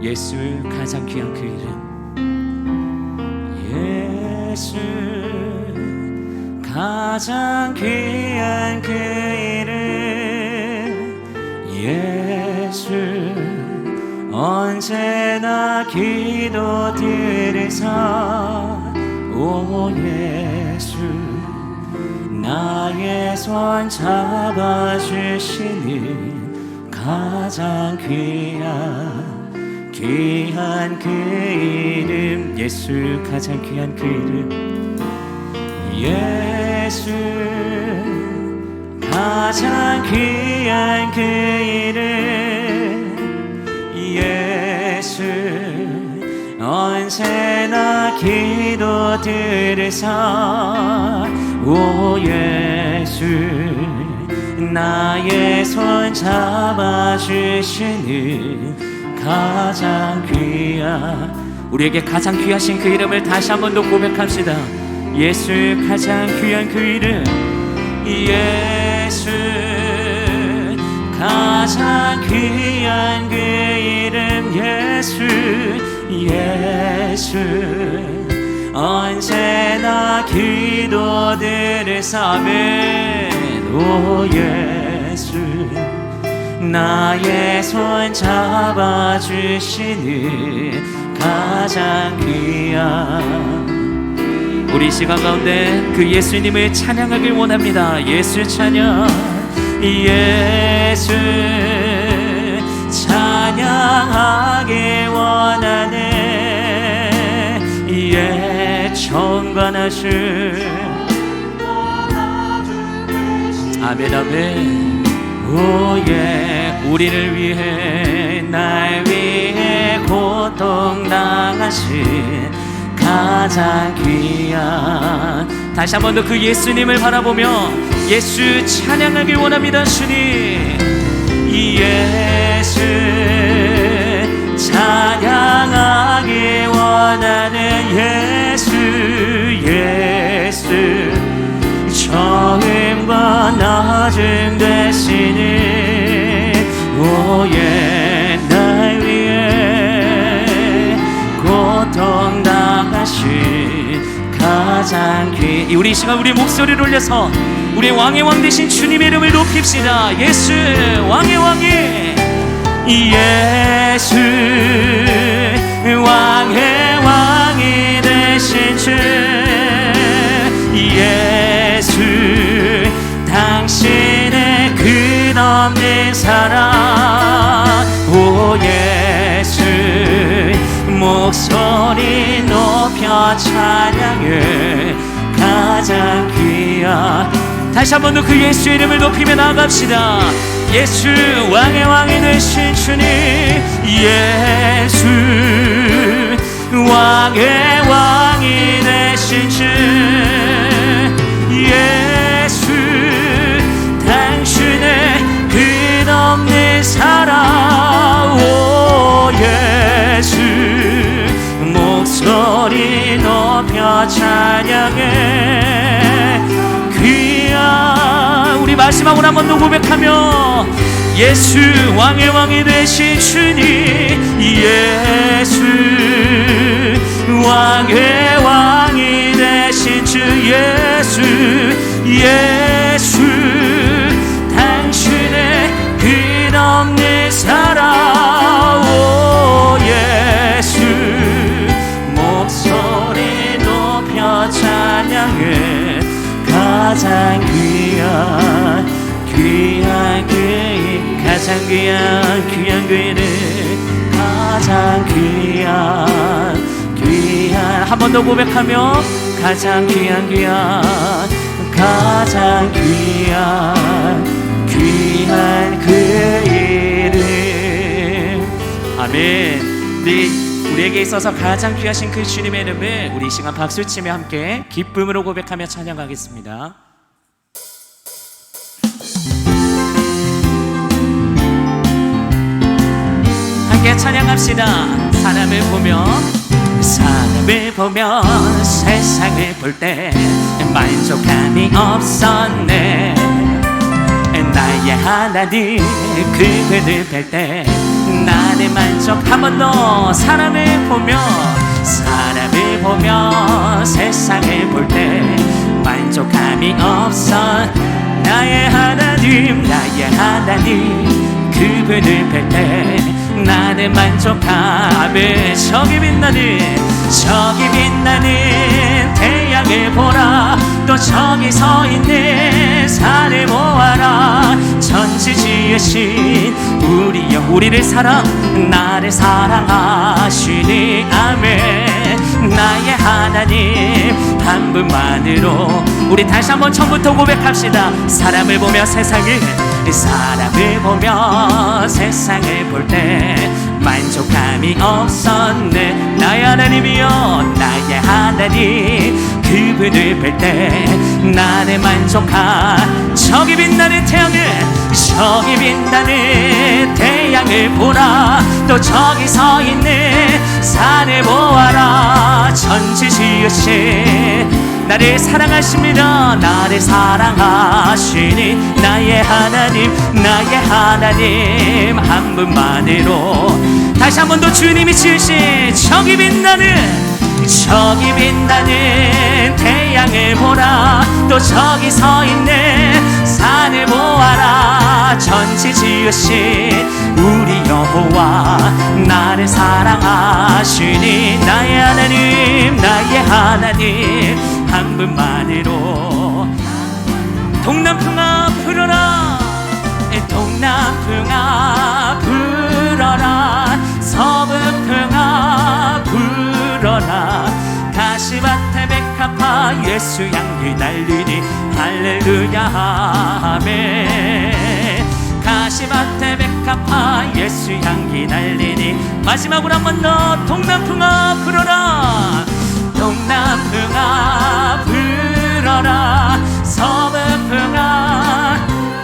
예수 가장 귀한 그 이름. 예수 가장 귀한 그 이름. 예수 언제나 기도 들으사. 오 예수 나의 손 잡아주시는 가장 귀한 귀한 그 이름 예수 가장 귀한 그 이름. 예수 가장 귀한 그 이름. 예수 언제나 기도 들으사. 오 예수 나의 손 잡아주시는 가장 귀한 우리에게 가장 귀하신 그 이름을 다시 한 번 더 고백합시다. 예수 가장 귀한 그 이름. 예수 가장 귀한 그 이름. 예수 예수. 언제나 기도들을 오 예수 나의 손 잡아주시는 가장 귀한 우리 시간 가운데 그 예수님을 찬양하길 원합니다. 예수 찬양, 예수 찬양하길 원하네. 예, 청관하실 아멘 아멘 오예 우리를 위해 날 위해 고통 당하신 가장 귀한. 다시 한 번 더 그 예수님을 바라보며 예수 찬양하길 원합니다 주님. 예수 찬양하길 원하는 예수 예수 처음과 나중 되시는 오예 날 위해 고통 당하신 가장 귀. 우리 이 시간 우리 목소리를 올려서 우리 왕의 왕 되신 주님의 이름을 높입시다. 예수 왕의 왕이. 예수 왕의 왕이 되신 주 예수 당신의 끝없는 사랑. 오 예수 목소리 높여 찬양해. 가장 귀한. 다시 한 번 더 그 예수 이름을 높이며 나갑시다. 예수 왕의 왕이 되신 주님. 예수 왕의 왕이 되신 주. 예 끝없는 사랑 오 예수. 목소리 높여 찬양해. 귀한 우리 마지막으로 한 번 더 고백하며 예수 왕의 왕이 되신 주님 예수 왕의 왕이 되신 주 예수 예수 가장 귀한 귀한 그 이- 가장 귀한 귀한 그 이름 가장 귀한 귀한. 한 번 더 고백하며 가장 귀한 귀한 가장 귀한 귀한 그 이름 아멘. 우리 우리에게 있어서 가장 귀하신 그 주님의 이름을 우리 이 시간 박수 치며 함께 기쁨으로 고백하며 찬양하겠습니다. 함께 찬양합시다. 사람을 보며 사람을 보며 세상을 볼 때 만족함이 없었네 나의 하나님 그들을 뵐때 나는 만족 한번 더 사람을 보며 사람을 보며 세상을 볼 때 만족함이 없어. 나의 하나님 나의 하나님 그분을 뵐 때 나는 만족함에 저기 빛나는 저기 빛나는 태양을 보라 또 저기 서 있는 산을 보아라. 천지 지으신 우리 여 우리를 사랑 나를 사랑하시니 아멘. 나의 하나님 한 분만으로 우리 다시 한번 처음부터 고백합시다. 사람을 보며 세상을 사람을 보며 세상을 볼 때 만족함이 없었네. 나의 하나님이여 나의 하나님 그분을 뵐 때 나는 만족한 저기 빛나는 태양을 저기 빛나는 태양을 보라. 또 저기 서 있는 산을 보아라. 천지 지으신 나를 사랑하십니다. 나를 사랑하시니 나의 하나님 나의 하나님 한 분만으로. 다시 한 번 더 주님이 지으신 저기 빛나는 저기 빛나는 태양을 보라. 또 저기 서 있는 산을 보아라. 전지 지으신 우리 여호와 나를 사랑하시니 나의 하나님 나의 하나님. 한 분만으로. 동남풍아 불어라. 동남풍아 예수 향기 날리니 할렐루야 아멘. 가시밭에 백합화 예수 향기 날리니 마지막으로 한 번 더 동남풍아 불어라. 동남풍아 불어라. 서북풍아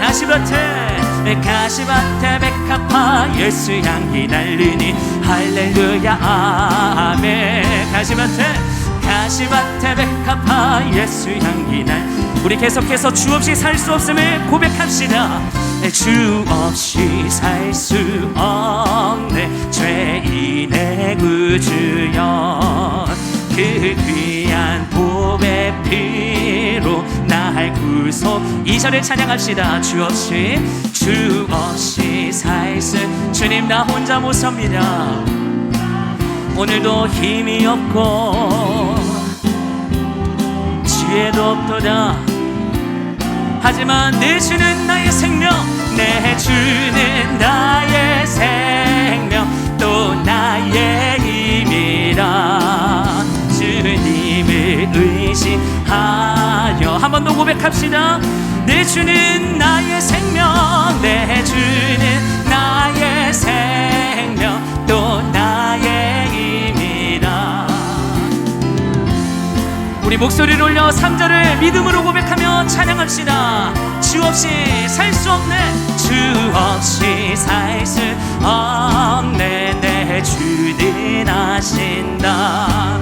가시밭에 가시밭에 백합화 예수 향기 날리니 할렐루야 아멘. 가시밭에 가시밭에 백합화 예수 향기 날. 우리 계속해서 주 없이 살 수 없음을 고백합시다. 주 없이 살 수 없네. 죄인의 구주여. 그 귀한 보배 피로 날 구속. 이 절을 찬양합시다. 주 없이 주 없이 살 수. 주님 나 혼자 못 섭니다. 오늘도 힘이 없고 지혜도 없도다. 하지만 내 주는 나의 생명 내 주는 나의 생명 또 나의 힘이라. 주님을 의지하여 한 번 더 고백합시다. 내 주는 나의 생명 내 주는 목소리를 올려 3절을 믿음으로 고백하며 찬양합시다. 주 없이 살 수 없네. 주 없이 살 수 없네. 내 주는 하신다.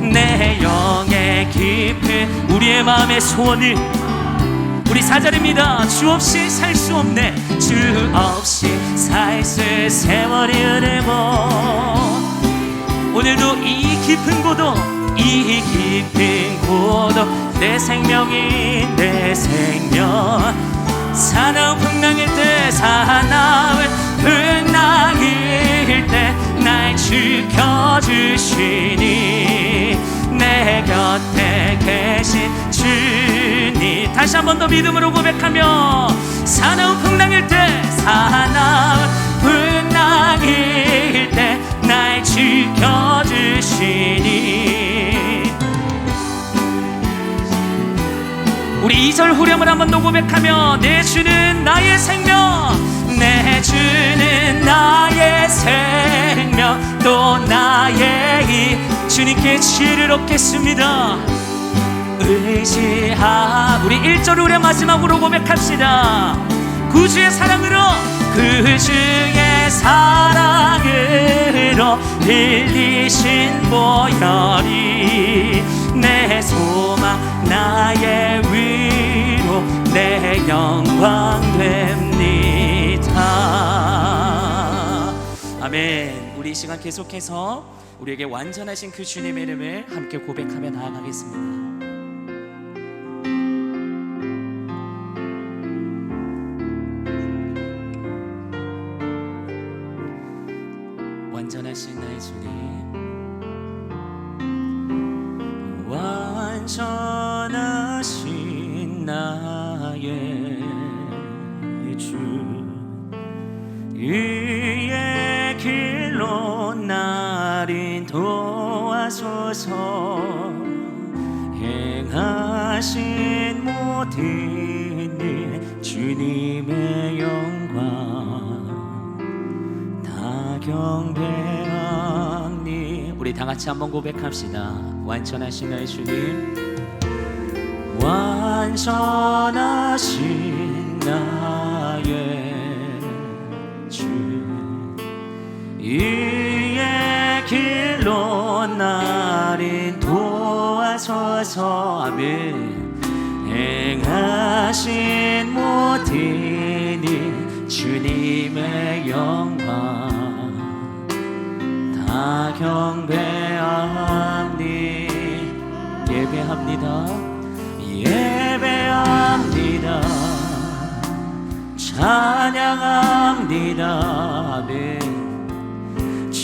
내 영의 깊은 우리의 마음의 소원을 우리 사절입니다. 주 없이 살 수 없네. 주 없이 살 수 세월이 흐르고 오늘도 이 깊은 고독 이 깊은 고독 내 생명이 내 생명. 사나운 풍랑일 때 사나운 풍랑일 때 날 지켜주시니 내 곁에 계신 주님. 다시 한 번 더 믿음으로 고백하며 사나운 풍랑일 때 사나운 풍랑일 때 날 지켜주시니 우리 이절 후렴을 한번 더 고백하며 내 주는 나의 생명 내 주는 나의 생명 또 나의 이 주님께 지혜를 얻겠습니다. 의지하 우리 1절 후렴 마지막으로 고백합시다. 구주의 사랑으로 구주의 사랑으로 빌리신 보혈이 내 소망 나의 위로 내 영광 됩니다 아멘. 우리 이 시간 계속해서 우리에게 완전하신 그 주님의 이름을 함께 고백하며 나아가겠습니다. 날 인도하소서. 행하신 모든 일 주님의 영광 다 경배합니 우리 다 같이 한번 고백합시다. 완전하신 나의 주님 완전하신 나의 주 이의 길 로날 인도하소서 아멘. 행하신 모든 일 주님의 영광 다 경배합니 예배합니다. 예배합니다. 찬양합니다. 아멘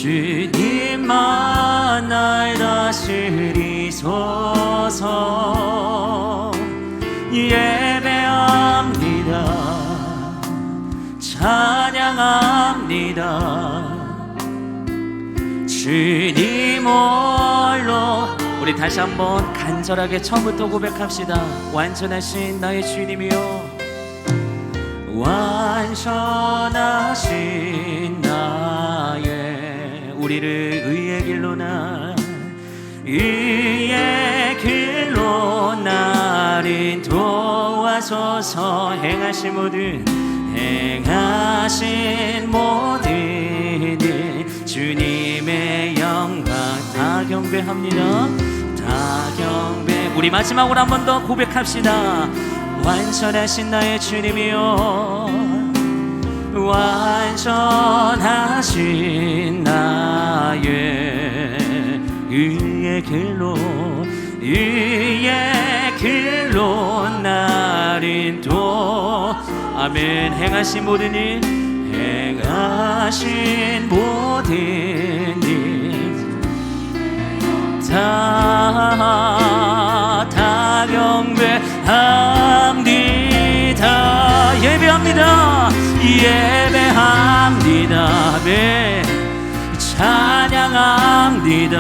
주님만 날 다스리소서. 예배합니다. 찬양합니다. 주님 홀로 우리 다시 한번 간절하게 처음부터 고백합시다. 완전하신 나의 주님이요. 완전하신 우리를 의의 길로 나 의의 길로 날 인도하소서 행하신 모든 행하신 모든 일 주님의 영광 다 경배합니다. 다 경배. 우리 마지막으로 한 번 더 고백합시다. 완전하신 나의 주님이요 완전하신 나의 의의 길로 의의 길로 날 인도. 아멘. 행하신 모든 일 행하신 모든 일다 다 경배합니 다 예배합니다. 예배합니다. 네. 찬양합니다.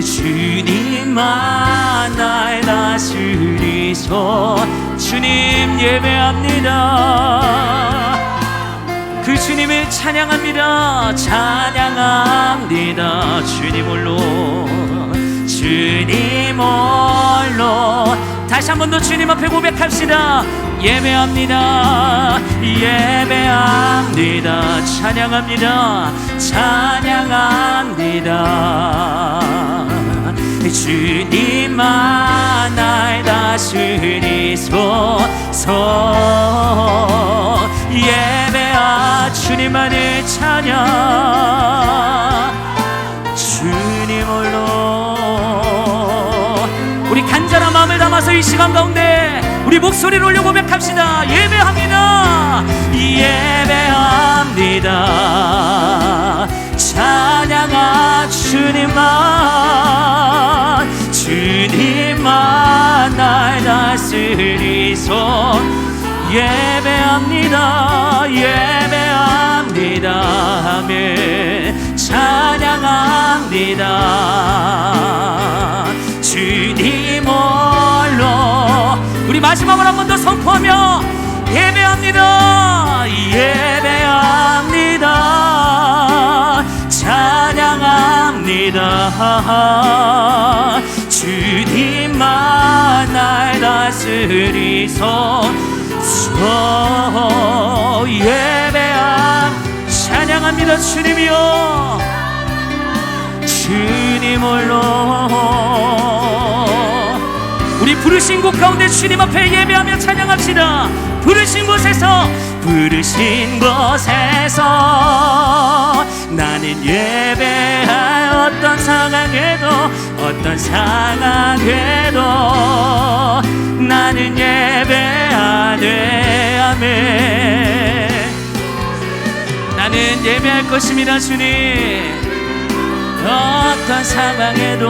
주님만 날 다스리소. 주님 예배합니다. 그 주님을 찬양합니다. 찬양합니다. 주님 홀로. 주님 홀로 다시 한 번 더 주님 앞에 고백합시다. 예배합니다. 예배합니다. 찬양합니다. 찬양합니다. 주님만 날 다스리소서 담아서 이 시간 가운데 우리 목소리를 올려 고백합시다. 예배합니다. 예배합니다. 찬양하 주님만 주님만 날 다스리소. 예배합니다. 예배합니다. 아멘. 찬양합니다 우리 마지막으로 한 번 더 선포하며 예배합니다. 예배합니다. 찬양합니다. 주님만 날 다스리소. 소 예배함. 찬양합니다 주님이여. 주님 홀로 우리 부르신 곳 가운데 주님 앞에 예배하며 찬양합시다. 부르신 곳에서 부르신 곳에서 나는 예배할 어떤 상황에도 어떤 상황에도 나는 예배하네 아멘 나는 예배할 것입니다 주님. 어떤 상황에도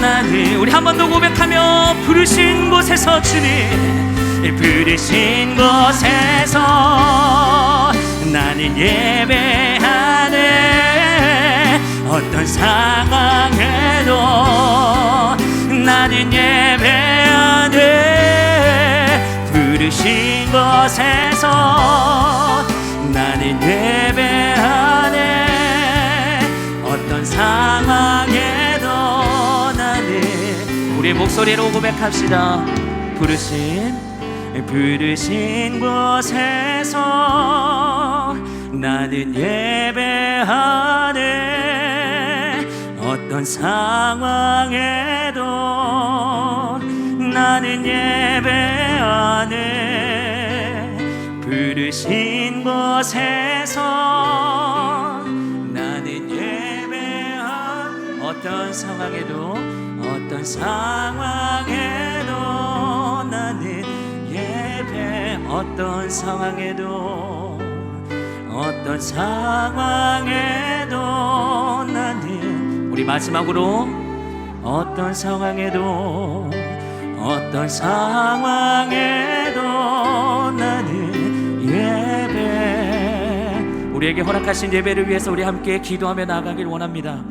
나는 우리 한 번 더 고백하며 부르신 곳에서 주님 부르신 곳에서 나는 예배하네. 어떤 상황에도 나는 예배하네. 부르신 곳에서 나는 예배하네 우리 목소리로 고백합시다. 부르신 부르신 곳에서 나는 예배하네. 어떤 상황에도 나는 예배하네. 부르신 곳에서 나는 예배한 어떤 상황에도 어떤 상황에도 나는 예배 어떤 상황에도 어떤 상황에도 나는 우리 마지막으로 어떤 상황에도 어떤 상황에도 나는 예배. 우리에게 허락하신 예배를 위해서 우리 함께 기도하며 나아가길 원합니다